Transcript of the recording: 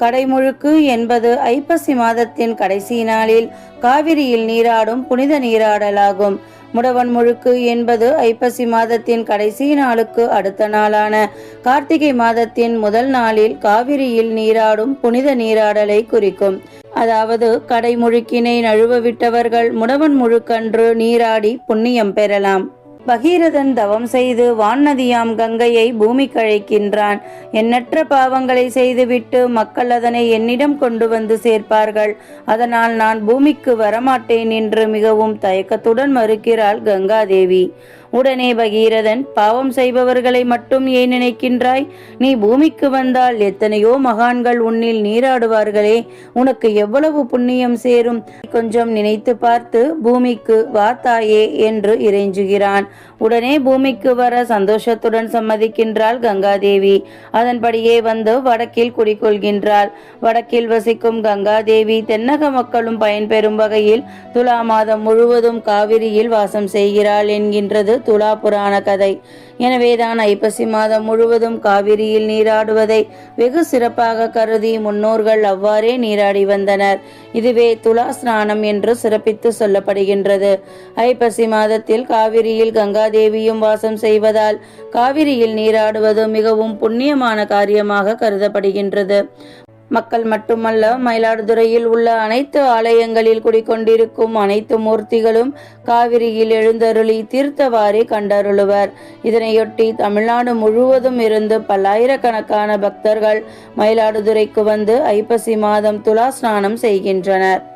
கடைமுழுக்கு என்பது ஐப்பசி மாதத்தின் கடைசி நாளில் காவிரியில் நீராடும் புனித நீராடலாகும். முடவன் முழுக்கு என்பது ஐப்பசி மாதத்தின் கடைசி நாளுக்கு அடுத்த நாளான கார்த்திகை மாதத்தின் முதல் நாளில் காவிரியில் நீராடும் புனித நீராடலை குறிக்கும். அதாவது கடைமுழுக்கினை நழுவ விட்டவர்கள் முடவன் முழுக்கன்று நீராடி புண்ணியம் பெறலாம். பகீரதன் தவம் செய்து வான்நதியாம் கங்கையை பூமி கழைக்கின்றான் எண்ணற்ற பாவங்களை செய்துவிட்டு மக்கள் அதனை என்னிடம் கொண்டு வந்து சேர்ப்பார்கள். அதனால் நான் பூமிக்கு வரமாட்டேன் என்று மிகவும் தயக்கத்துடன் மறுக்கிறாள் கங்காதேவி. உடனே பகீரதன் பாவம் செய்பவர்களை மட்டும் ஏன் நினைக்கின்றாய்? நீ பூமிக்கு வந்தால் எத்தனையோ மகான்கள் உன்னில் நீராடுவார்களே. உனக்கு எவ்வளவு புண்ணியம் சேரும்? கொஞ்சம் நினைத்து பார்த்து பூமிக்கு வா தாயே என்று இறைஞ்சுகிறான். உடனே பூமிக்கு வர சந்தோஷத்துடன் சம்மதிக்கின்றாள் கங்காதேவி. அதன்படியே வந்து வடக்கில் குடிகொள்கின்றாள். வடக்கில் வசிக்கும் கங்காதேவி தென்னக மக்களும் பயன்பெறும் வகையில் துலா மாதம் முழுவதும் காவிரியில் வாசம் செய்கிறாள் என்கின்றது துலா புராண கதை. எனவேதான் ஐப்பசி மாதம் முழுவதும் காவிரியில் நீராடுவதை வெகு சிறப்பாக கருதி முன்னோர்கள் அவ்வாறே நீராடி வந்தனர். இதுவே துலா ஸ்நானம் என்று சிறப்பித்து சொல்லப்படுகின்றது. ஐப்பசி மாதத்தில் காவிரியில் கங்காதேவியும் வாசம் செய்வதால் காவிரியில் நீராடுவது மிகவும் புண்ணியமான காரியமாக கருதப்படுகின்றது. மக்கள் மட்டுமல்ல மயிலாடுதுறையில் உள்ள அனைத்து ஆலயங்களில் குடிக்கொண்டிருக்கும் அனைத்து மூர்த்திகளும் காவிரியில் எழுந்தருளி தீர்த்தவாரி கண்டருளுவர். இதனையொட்டி தமிழ்நாடு முழுவதும் இருந்து பல்லாயிரக்கணக்கான பக்தர்கள் மயிலாடுதுறைக்கு வந்து ஐப்பசி மாதம் துலா ஸ்நானம் செய்கின்றனர்.